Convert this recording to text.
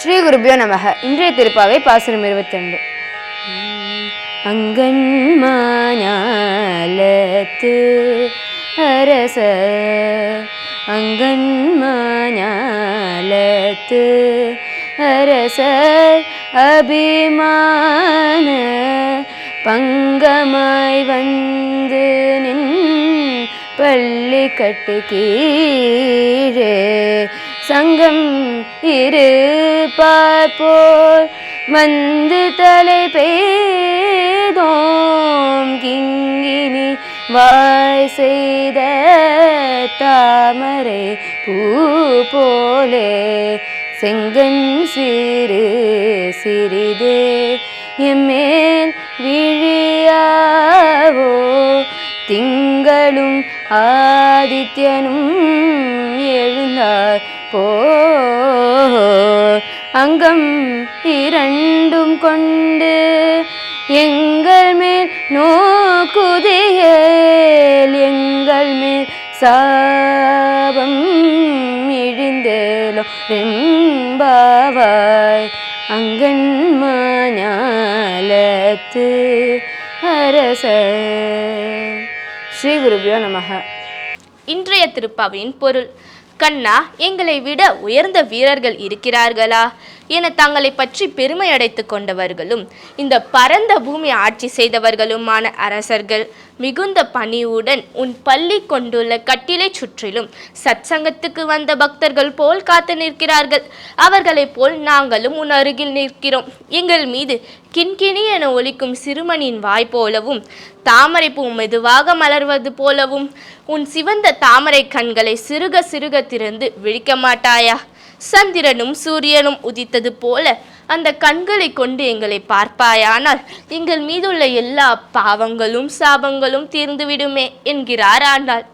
ஸ்ரீ குருபியோ நமக. இன்றைய திருப்பாவை பாசுரம் இருபத்திரெண்டு அங்கன்மாஞாலத்து அரச அங்கன்மாஞாலத்து அரசர் அபிமான பங்கமாய் வந்து நின் பள்ளி கட்டு கீழே சங்கம் இரு பார்ப்போர் வந்து தலை பேதோம் கிங்கினி வாய் செய்த தாமரை பூ போலே செங்கன் சிறு சிறிதே எம்மேல் விழியாவோ. திங்களும் ஆதித்யனும் எழுந்தார். போ அங்கம் இரண்டும் கொண்டு எங்கள் மேல் நோக்குதியேல் எங்கள் மேல் சாபம் இழிந்தேலோ ரெம்பாவாய் அங்கன்மாஞாலத்து அரச. ஸ்ரீ குருபியோ நமக. இன்றைய திருப்பாவையின் பொருள். கண்ணா எங்களை விட உயர்ந்த வீரர்கள் இருக்கிறார்களா? என தங்களை பற்றி பெருமை அடைத்து கொண்டவர்களும் இந்த பரந்த பூமி ஆட்சி செய்தவர்களுமான அரசர்கள் மிகுந்த பணிவுடன் உன் பள்ளி கொண்டுள்ள கட்டிலை சுற்றிலும் சத்சங்கத்துக்கு வந்த பக்தர்கள் போல் காத்து நிற்கிறார்கள். அவர்களைப் போல் நாங்களும் உன் அருகில் நிற்கிறோம். எங்கள் மீது கிண்கிணி என ஒலிக்கும் சிறுமணியின் வாய் போலவும் தாமரை பூ மெதுவாக மலர்வது போலவும் உன் சிவந்த தாமரை கண்களை சிறுக சிறுக திறந்து விழிக்க மாட்டாயா? சந்திரனும் சூரியனும் உதித்தது போல அந்த கண்களை கொண்டு எங்களை பார்ப்பாயானால் எங்கள் மீதுள்ள எல்லா பாவங்களும் சாபங்களும் தீர்ந்துவிடுமே என்கிறார் ஆண்டாள்.